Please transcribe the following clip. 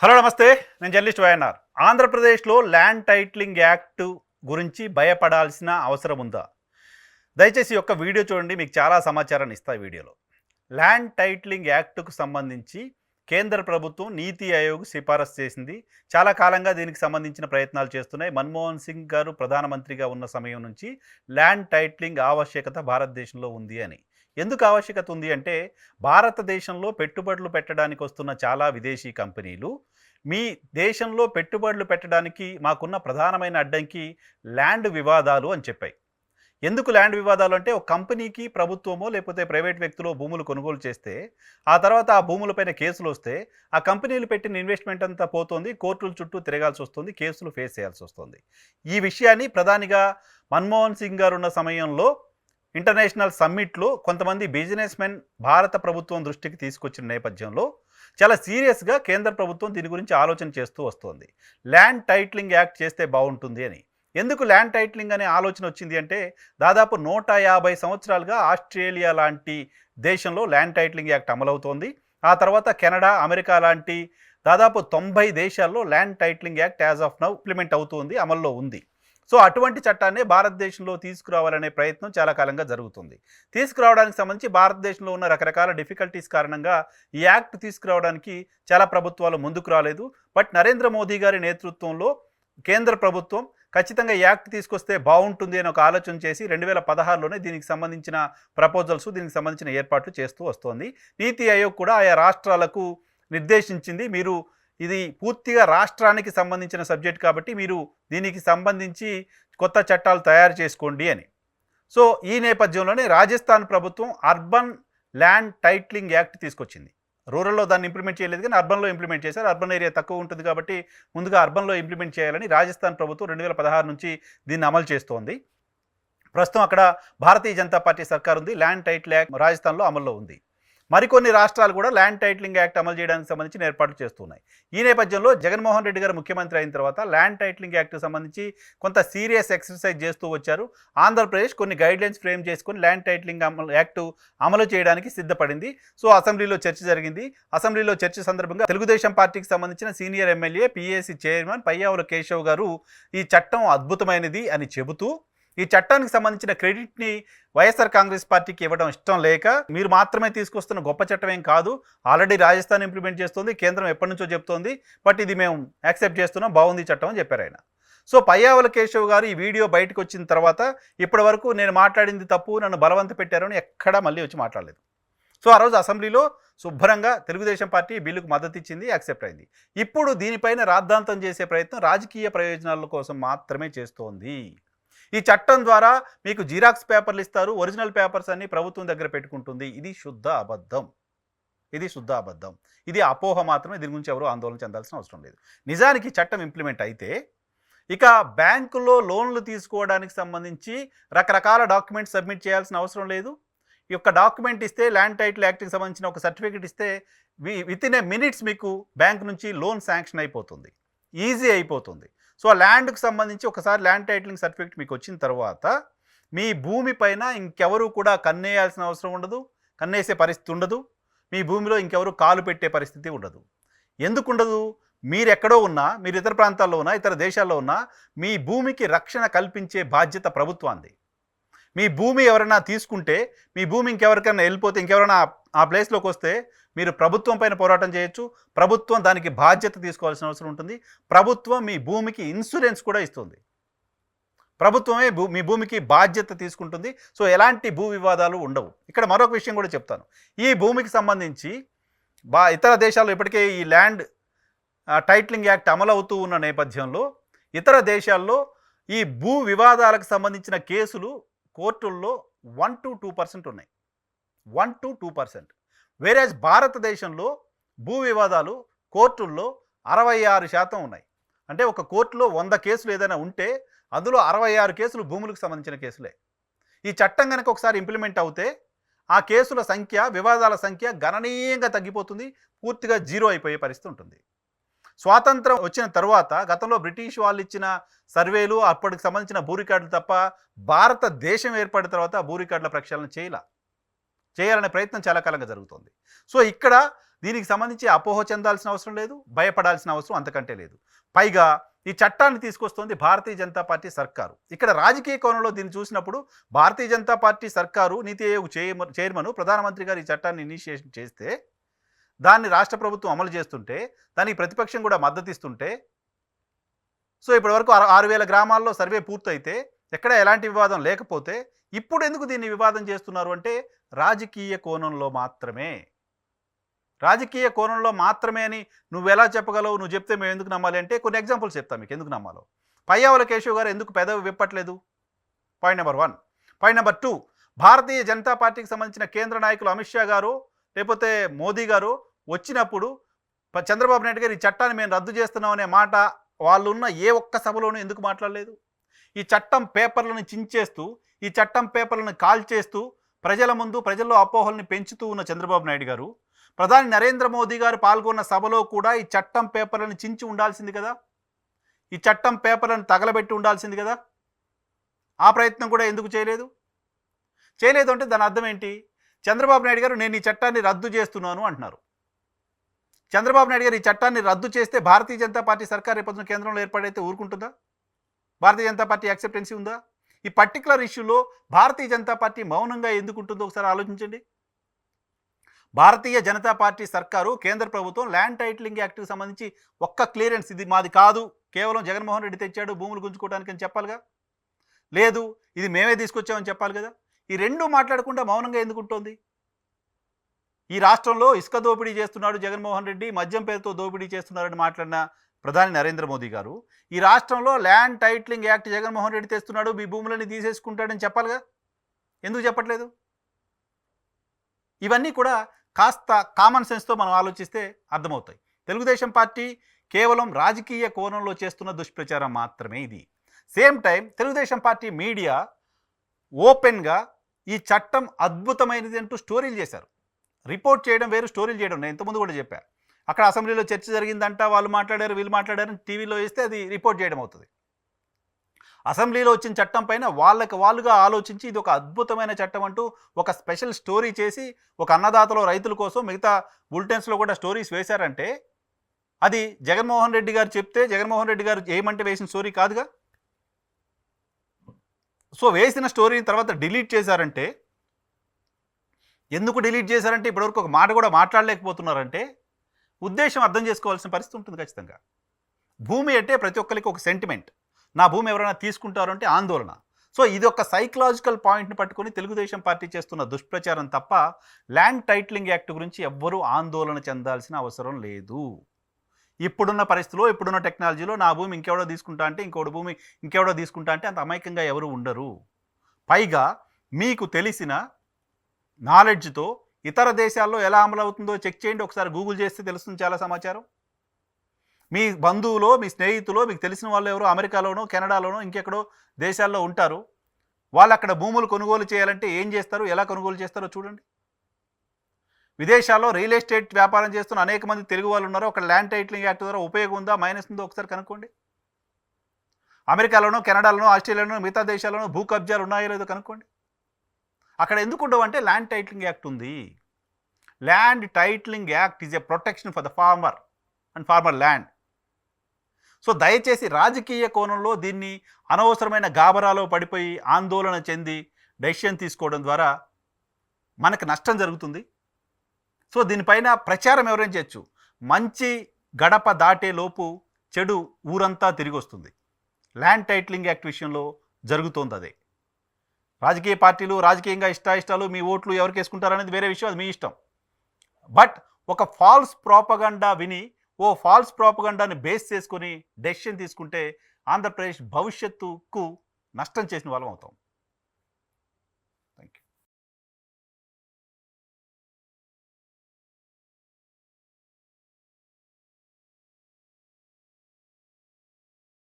Hello నమస్తే. నేను journalist YNR. ఆంధ్రప్రదేశ్లో ల్యాండ్ టైటిలింగ్ యాక్ట్ గురించి భయపడాల్సిన అవసరం ఉందా? దయచేసి ఒక యొక్క వీడియో చూడండి మీకు చాలా సమాచారాన్ని ఇస్తా వీడియోలో. ల్యాండ్ టైటిలింగ్ యాక్ట్కు సంబంధించి కేంద్ర ప్రభుత్వం నీతి ఆయోగ్ సిఫారసు చేసింది. చాలా కాలంగా దీనికి సంబంధించిన ప్రయత్నాలు చేస్తున్నాయి. మన్మోహన్ సింగ్ గారు ప్రధానమంత్రిగా ఉన్న సమయం నుంచి ల్యాండ్ టైటిలింగ్ ఆవశ్యకత భారతదేశంలో ఉంది అని. ఎందుకు ఆవశ్యకత ఉంది అంటే భారతదేశంలో పెట్టుబడులు పెట్టడానికి వస్తున్న చాలా విదేశీ కంపెనీలు మీ దేశంలో పెట్టుబడులు పెట్టడానికి మాకున్న ప్రధానమైన అడ్డంకి ల్యాండ్ వివాదాలు అని చెప్పాయి. ఎందుకు ల్యాండ్ వివాదాలు అంటే ఒక కంపెనీకి ప్రభుత్వమో లేకపోతే ప్రైవేట్ వ్యక్తులు భూములు కొనుగోలు చేస్తే ఆ తర్వాత ఆ భూములపైన కేసులు వస్తే ఆ కంపెనీలు పెట్టిన ఇన్వెస్ట్మెంట్ అంతా పోతుంది కోర్టుల చుట్టూ తిరగాల్సి వస్తుంది కేసులు ఫేస్ చేయాల్సి వస్తుంది. ఈ విషయాన్ని ప్రధానిగా మన్మోహన్ సింగ్ గారు ఉన్న సమయంలో ఇంటర్నేషనల్ సమ్మిట్లో కొంతమంది బిజినెస్ మెన్ భారత ప్రభుత్వం దృష్టికి తీసుకొచ్చిన నేపథ్యంలో చాలా సీరియస్గా కేంద్ర ప్రభుత్వం దీని గురించి ఆలోచన చేస్తూ వస్తుంది. ల్యాండ్ టైట్లింగ్ యాక్ట్ చేస్తే బాగుంటుంది అని. ఎందుకు ల్యాండ్ టైట్లింగ్ అనే ఆలోచన వచ్చింది అంటే దాదాపు నూట యాభై సంవత్సరాలుగా ఆస్ట్రేలియా లాంటి దేశంలో ల్యాండ్ టైట్లింగ్ యాక్ట్ అమలవుతోంది. ఆ తర్వాత కెనడా అమెరికా లాంటి దాదాపు తొంభై దేశాల్లో land titling act as of now implement అవుతుంది అమల్లో ఉంది. సో అటువంటి చట్టాన్ని భారతదేశంలో తీసుకురావాలనే ప్రయత్నం చాలా కాలంగా జరుగుతుంది. తీసుకురావడానికి సంబంధించి భారతదేశంలో ఉన్న రకరకాల డిఫికల్టీస్ కారణంగా ఈ యాక్ట్ తీసుకురావడానికి చాలా ప్రభుత్వాలు ముందుకు రాలేదు. బట్ నరేంద్ర మోదీ గారి నేతృత్వంలో కేంద్ర ప్రభుత్వం ఖచ్చితంగా ఈ యాక్ట్ తీసుకొస్తే బాగుంటుంది అని ఒక ఆలోచన చేసి రెండు వేల పదహారులోనే దీనికి సంబంధించిన ప్రపోజల్స్ దీనికి సంబంధించిన ఏర్పాట్లు చేస్తూ వస్తోంది. నీతి ఆయోగ్ కూడా ఆయా రాష్ట్రాలకు నిర్దేశించింది మీరు ఇది పూర్తిగా రాష్ట్రానికి సంబంధించిన సబ్జెక్ట్ కాబట్టి మీరు దీనికి సంబంధించి కొత్త చట్టాలు తయారు చేసుకోండి అని. సో ఈ నేపథ్యంలోనే రాజస్థాన్ ప్రభుత్వం అర్బన్ ల్యాండ్ టైట్లింగ్ యాక్ట్ తీసుకొచ్చింది. రూరల్లో దాన్ని ఇంప్లిమెంట్ చేయలేదు కానీ అర్బన్లో ఇంప్లిమెంట్ చేశారు. అర్బన్ ఏరియా తక్కువ ఉంటుంది కాబట్టి ముందుగా అర్బన్లో ఇంప్లిమెంట్ చేయాలని రాజస్థాన్ ప్రభుత్వం రెండు వేల పదహారు నుంచి దీన్ని అమలు చేస్తోంది. ప్రస్తుతం అక్కడ భారతీయ జనతా పార్టీ సర్కార్ ఉంది ల్యాండ్ టైటిల్ యాక్ట్ రాజస్థాన్లో అమల్లో ఉంది. మరికొన్ని రాష్ట్రాలు కూడా ల్యాండ్ టైటిలింగ్ యాక్ట్ అమలు చేయడానికి సంబంధించిన ఏర్పాట్లు చేస్తున్నాయి. ఈ నేపథ్యంలో జగన్మోహన్ రెడ్డి గారు ముఖ్యమంత్రి అయిన తర్వాత ల్యాండ్ టైటిలింగ్ యాక్ట్కి సంబంధించి కొంత సీరియస్ ఎక్సర్సైజ్ చేస్తూ వచ్చారు. ఆంధ్రప్రదేశ్ కొన్ని గైడ్లైన్స్ ఫ్రేమ్ చేసుకొని ల్యాండ్ టైటిలింగ్ అమలు యాక్ట్ అమలు చేయడానికి సిద్ధపడింది. సో అసెంబ్లీలో చర్చ జరిగింది. అసెంబ్లీలో చర్చ సందర్భంగా తెలుగుదేశం పార్టీకి సంబంధించిన senior MLA PAC chairman Payyavula Keshav garu ఈ చట్టం అద్భుతమైనది అని చెబుతూ ఈ చట్టానికి సంబంధించిన క్రెడిట్ని వైఎస్ఆర్ కాంగ్రెస్ పార్టీకి ఇవ్వడం ఇష్టం లేక మీరు మాత్రమే తీసుకొస్తున్న గొప్ప చట్టం ఏం కాదు. ఆల్రెడీ రాజస్థాన్ ఇంప్లిమెంట్ చేస్తుంది కేంద్రం ఎప్పటి నుంచో చెప్తోంది. బట్ ఇది మేము యాక్సెప్ట్ చేస్తున్నాం బాగుంది చట్టం అని చెప్పారు ఆయన. సో పయ్యావుల కేశవ్ గారు ఈ వీడియో బయటకు వచ్చిన తర్వాత ఇప్పటి వరకు నేను మాట్లాడింది తప్పు నన్ను బలవంత పెట్టారని ఎక్కడా మళ్ళీ వచ్చి మాట్లాడలేదు. సో ఆ రోజు అసెంబ్లీలో శుభ్రంగా తెలుగుదేశం పార్టీ బిల్లుకు మద్దతు ఇచ్చింది యాక్సెప్ట్ అయింది. ఇప్పుడు దీనిపైన రాద్ధాంతం చేసే ప్రయత్నం రాజకీయ ప్రయోజనాల కోసం మాత్రమే చేస్తోంది. ఈ చట్టం ద్వారా మీకు జిరాక్స్ పేపర్లు ఇస్తారు ఒరిజినల్ పేపర్స్ అన్ని ప్రభుత్వం దగ్గర పెట్టుకుంటుంది. ఇది శుద్ధ అబద్ధం. ఇది శుద్ధ అబద్ధం. ఇది అపోహ మాత్రమే దీని గురించి ఎవరు ఆందోళన చెందాల్సిన అవసరం లేదు. నిజానికి చట్టం ఇంప్లిమెంట్ అయితే ఇక బ్యాంకులో లోన్లు తీసుకోవడానికి సంబంధించి రకరకాల డాక్యుమెంట్స్ సబ్మిట్ చేయాల్సిన అవసరం లేదు. ఈ యొక్క డాక్యుమెంట్ ఇస్తే ల్యాండ్ టైటిల్ యాక్ట్కి సంబంధించిన ఒక సర్టిఫికేట్ ఇస్తే విత్ ఇన్ ఏ మినిట్స్ మీకు బ్యాంక్ నుంచి లోన్ శాంక్షన్ అయిపోతుంది. ఈజీ అయిపోతుంది. సో ఆ ల్యాండ్కి సంబంధించి ఒకసారి ల్యాండ్ టైటిలింగ్ సర్టిఫికేట్ మీకు వచ్చిన తర్వాత మీ భూమి పైన ఇంకెవరు కూడా కన్నేయాల్సిన అవసరం ఉండదు కన్నేసే పరిస్థితి ఉండదు మీ భూమిలో ఇంకెవరు కాలు పెట్టే పరిస్థితి ఉండదు. ఎందుకు ఉండదు? మీరు ఎక్కడో ఉన్నా మీరు ఇతర ప్రాంతాల్లో ఉన్నా ఇతర దేశాల్లో ఉన్నా మీ భూమికి రక్షణ కల్పించే బాధ్యత ప్రభుత్వాన్ని మీ భూమి ఎవరైనా తీసుకుంటే మీ భూమి ఇంకెవరికైనా వెళ్ళిపోతే ఇంకెవరైనా ఆ ప్లేస్లోకి వస్తే మీరు ప్రభుత్వం పైన పోరాటం చేయొచ్చు. ప్రభుత్వం దానికి బాధ్యత తీసుకోవాల్సిన అవసరం ఉంటుంది. ప్రభుత్వం మీ భూమికి ఇన్సూరెన్స్ కూడా ఇస్తుంది. ప్రభుత్వమే భూ మీ భూమికి బాధ్యత తీసుకుంటుంది. సో ఎలాంటి భూ వివాదాలు ఉండవు. ఇక్కడ మరొక విషయం కూడా చెప్తాను. ఈ భూమికి సంబంధించి బా ఇతర దేశాల్లో ఇప్పటికే ఈ ల్యాండ్ టైటిలింగ్ యాక్ట్ అమలవుతూ ఉన్న నేపథ్యంలో ఇతర దేశాల్లో ఈ భూ వివాదాలకు సంబంధించిన కేసులు కోర్టుల్లో వన్ టు టూ పర్సెంట్ ఉన్నాయి. One to two percent. Average భారతదేశంలో భూ వివాదాలు కోర్టుల్లో అరవై ఆరు శాతం ఉన్నాయి. అంటే ఒక కోర్టులో వంద కేసులు ఏదైనా ఉంటే అందులో అరవై ఆరు కేసులు భూములకు సంబంధించిన కేసులే. ఈ చట్టం కనుక ఒకసారి ఇంప్లిమెంట్ అవుతే ఆ కేసుల సంఖ్య వివాదాల సంఖ్య గణనీయంగా తగ్గిపోతుంది పూర్తిగా జీరో అయిపోయే పరిస్థితి ఉంటుంది. స్వాతంత్రం వచ్చిన తర్వాత గతంలో బ్రిటిష్ వాళ్ళు ఇచ్చిన సర్వేలు అప్పటికి సంబంధించిన భూ రికార్డులు తప్ప భారతదేశం ఏర్పడిన తర్వాత భూ రికార్డుల ప్రక్షాళన చేయాల. చేయాలనే ప్రయత్నం చాలా కాలంగా జరుగుతోంది. సో ఇక్కడ దీనికి సంబంధించి అపోహ చెందాల్సిన అవసరం లేదు భయపడాల్సిన అవసరం అంతకంటే లేదు. పైగా ఈ చట్టాన్ని తీసుకొస్తోంది భారతీయ జనతా పార్టీ సర్కారు. ఇక్కడ రాజకీయ కోణంలో దీన్ని చూసినప్పుడు భారతీయ జనతా పార్టీ సర్కారు నీతి ఆయోగ్ చైర్మన్ ప్రధానమంత్రి గారు ఈ చట్టాన్ని ఇనిషియేషన్ చేస్తే దాన్ని రాష్ట్ర ప్రభుత్వం అమలు చేస్తుంటే దానికి ప్రతిపక్షం కూడా మద్దతు ఇస్తుంటే సో ఇప్పటి వరకు ఆరు వేల గ్రామాల్లో సర్వే పూర్తయితే ఎక్కడ ఎలాంటి వివాదం లేకపోతే ఇప్పుడు ఎందుకు దీన్ని వివాదం చేస్తున్నారు అంటే రాజకీయ కోణంలో మాత్రమే. రాజకీయ కోణంలో మాత్రమే అని నువ్వు ఎలా చెప్పగలవు? నువ్వు చెప్తే మేము ఎందుకు నమ్మాలి అంటే కొన్ని ఎగ్జాంపుల్స్ చెప్తాను మీకు. ఎందుకు నమ్మాలో? పయ్యావల కేశవ్ గారు ఎందుకు పెదవి విప్పట్లేదు? Point number one point number two Bharatiya Janata పార్టీకి సంబంధించిన కేంద్ర నాయకులు అమిత్ షా గారు లేకపోతే మోదీ గారు వచ్చినప్పుడు చంద్రబాబు నాయుడు గారు ఈ చట్టాన్ని మేము రద్దు చేస్తున్నాం అనే మాట వాళ్ళు ఉన్న ఏ ఒక్క సభలోనూ ఎందుకు మాట్లాడలేదు? ఈ చట్టం పేపర్లను చించేస్తూ ఈ చట్టం పేపర్లను కాల్ చేస్తూ ప్రజల ముందు ప్రజల్లో అపోహల్ని పెంచుతూ ఉన్న చంద్రబాబు నాయుడు గారు ప్రధాని నరేంద్ర మోదీ గారు పాల్గొన్న సభలో కూడా ఈ చట్టం పేపర్లను చించి ఉండాల్సింది కదా? ఈ చట్టం పేపర్లను తగలబెట్టి ఉండాల్సింది కదా? ఆ ప్రయత్నం కూడా ఎందుకు చేయలేదు? చేయలేదు అంటే దాని అర్థం ఏంటి? చంద్రబాబు నాయుడు గారు నేను ఈ చట్టాన్ని రద్దు చేస్తున్నాను అంటున్నారు. చంద్రబాబు నాయుడు గారు ఈ చట్టాన్ని రద్దు చేస్తే భారతీయ జనతా పార్టీ సర్కార్ రేపొద్దున కేంద్రంలో ఏర్పాటైతే ఊరుకుంటుందా? భారతీయ జనతా పార్టీ యాక్సెప్టెన్సీ ఉందా? ఈ పర్టికులర్ ఇష్యూలో భారతీయ జనతా పార్టీ మౌనంగా ఎందుకు ఉంటుందో ఒకసారి ఆలోచించండి. భారతీయ జనతా పార్టీ సర్కారు కేంద్ర ప్రభుత్వం ల్యాండ్ టైటిలింగ్ యాక్ట్కి సంబంధించి ఒక్క క్లియరెన్స్ ఇది మాది కాదు. కేవలం జగన్మోహన్ రెడ్డి తెచ్చాడు భూములు గుంజుకోవడానికి అని చెప్పాలిగా లేదు ఇది మేమే తీసుకొచ్చామని చెప్పాలి కదా. ఈ రెండు మాట్లాడకుండా మౌనంగా ఎందుకు ఉంటుంది? ఈ రాష్ట్రంలో ఇసుక దోపిడీ చేస్తున్నాడు జగన్మోహన్ రెడ్డి మద్యం పేరుతో దోపిడీ చేస్తున్నారని మాట్లాడిన ప్రధాని నరేంద్ర మోదీ గారు ఈ రాష్ట్రంలో land titling act Jaganmohan Reddy తెస్తున్నాడు మీ భూములని తీసేసుకుంటాడని చెప్పాలిగా? ఎందుకు చెప్పట్లేదు? ఇవన్నీ కూడా కాస్త కామన్ సెన్స్తో మనం ఆలోచిస్తే అర్థమవుతాయి. తెలుగుదేశం పార్టీ కేవలం రాజకీయ కోణంలో చేస్తున్న దుష్ప్రచారం మాత్రమే ఇది. Same time Telugu Desam party media ఓపెన్గా ఈ చట్టం అద్భుతమైనది అంటూ స్టోరీలు చేశారు. రిపోర్ట్ చేయడం వేరు స్టోరీలు చేయడం నేను ఇంతకుముందు కూడా చెప్పాను అక్కడ అసెంబ్లీలో చర్చ జరిగిందంట వాళ్ళు మాట్లాడారు వీళ్ళు మాట్లాడారు టీవీలో వేస్తే అది రిపోర్ట్ చేయడం అవుతుంది. అసెంబ్లీలో వచ్చిన చట్టం పైన వాళ్ళకి వాళ్ళుగా ఆలోచించి ఇది ఒక అద్భుతమైన చట్టం అంటూ ఒక స్పెషల్ స్టోరీ చేసి ఒక అన్నదాతలో రైతుల కోసం మిగతా బులెటిన్స్లో కూడా స్టోరీస్ వేశారంటే అది జగన్మోహన్ రెడ్డి గారు చెప్తే జగన్మోహన్ రెడ్డి గారు ఏమంటే వేసిన స్టోరీ కాదుగా? సో వేసిన స్టోరీని తర్వాత డిలీట్ చేశారంటే ఎందుకు డిలీట్ చేశారంటే ఇప్పటివరకు ఒక మాట కూడా మాట్లాడలేకపోతున్నారంటే ఉద్దేశం అర్థం చేసుకోవాల్సిన పరిస్థితి ఉంటుంది ఖచ్చితంగా. భూమి అంటే ప్రతి ఒక్కరికి ఒక సెంటిమెంట్ నా భూమి ఎవరైనా తీసుకుంటారు అంటే ఆందోళన. సో ఇది ఒక సైకలాజికల్ పాయింట్ని పట్టుకొని తెలుగుదేశం పార్టీ చేస్తున్న దుష్ప్రచారం తప్ప ల్యాండ్ టైటిలింగ్ యాక్ట్ గురించి ఎవ్వరూ ఆందోళన చెందాల్సిన అవసరం లేదు. ఇప్పుడున్న పరిస్థితిలో ఇప్పుడున్న టెక్నాలజీలో నా భూమి ఇంకెవడో తీసుకుంటా అంటే ఇంకోటి భూమి ఇంకెవడో తీసుకుంటా అంటే అంత అమాయకంగా ఎవరు ఉండరు. పైగా మీకు తెలిసిన నాలెడ్జ్తో ఇతర దేశాల్లో ఎలా అమలు అవుతుందో చెక్ చేయండి. ఒకసారి గూగుల్ చేస్తే తెలుస్తుంది చాలా సమాచారం. మీ బంధువులో మీ స్నేహితులో మీకు తెలిసిన వాళ్ళు ఎవరో అమెరికాలోనో కెనడాలోనో ఇంకెక్కడో దేశాల్లో ఉంటారు. వాళ్ళు అక్కడ భూములు కొనుగోలు చేయాలంటే ఏం చేస్తారు? ఎలా కొనుగోలు చేస్తారో చూడండి. విదేశాల్లో రియల్ ఎస్టేట్ వ్యాపారం చేస్తున్న అనేక మంది తెలుగు వాళ్ళు ఉన్నారు ఒక ల్యాండ్ టైటిలింగ్ యాక్ట్ ద్వారా ఉపయోగం ఉందా? మైనస్ ఉందో? ఒకసారి కనుక్కోండి. అమెరికాలోనో కెనడాలోనో ఆస్ట్రేలియాలోనో మిగతా దేశాల్లోనో భూ కబ్జాలు ఉన్నాయో లేదో కనుక్కోండి. అక్కడ ఎందుకు ఉండవు అంటే ల్యాండ్ టైటిలింగ్ యాక్ట్ ఉంది. Land titling act is a protection for the farmer and farmer land so దయచేసి రాజకీయ కోణంలో దీన్ని అనవసరమైన గాబరాలో పడిపోయి ఆందోళన చెంది డెసిషన్ తీసుకోవడం ద్వారా మనకు నష్టం జరుగుతుంది. సో దీనిపైన ప్రచారం ఎవరైనా చేయొచ్చు. మంచి గడప దాటే లోపు చెడు ఊరంతా తిరిగి వస్తుంది. ల్యాండ్ టైటిలింగ్ యాక్ట్ విషయంలో జరుగుతోంది అదే. రాజకీయ పార్టీలు రాజకీయంగా ఇష్టాయిష్టాలు మీ ఓట్లు ఎవరికి వేసుకుంటారనేది వేరే విషయం అది మీ ఇష్టం. బట్ ఒక ఫాల్స్ ప్రాపగండా విని ఓ ఫాల్స్ ప్రాపగండాని బేస్ చేసుకొని డెసిషన్ తీసుకుంటే ఆంధ్రప్రదేశ్ భవిష్యత్తుకు నష్టం చేసిన వాళ్ళం అవుతాం.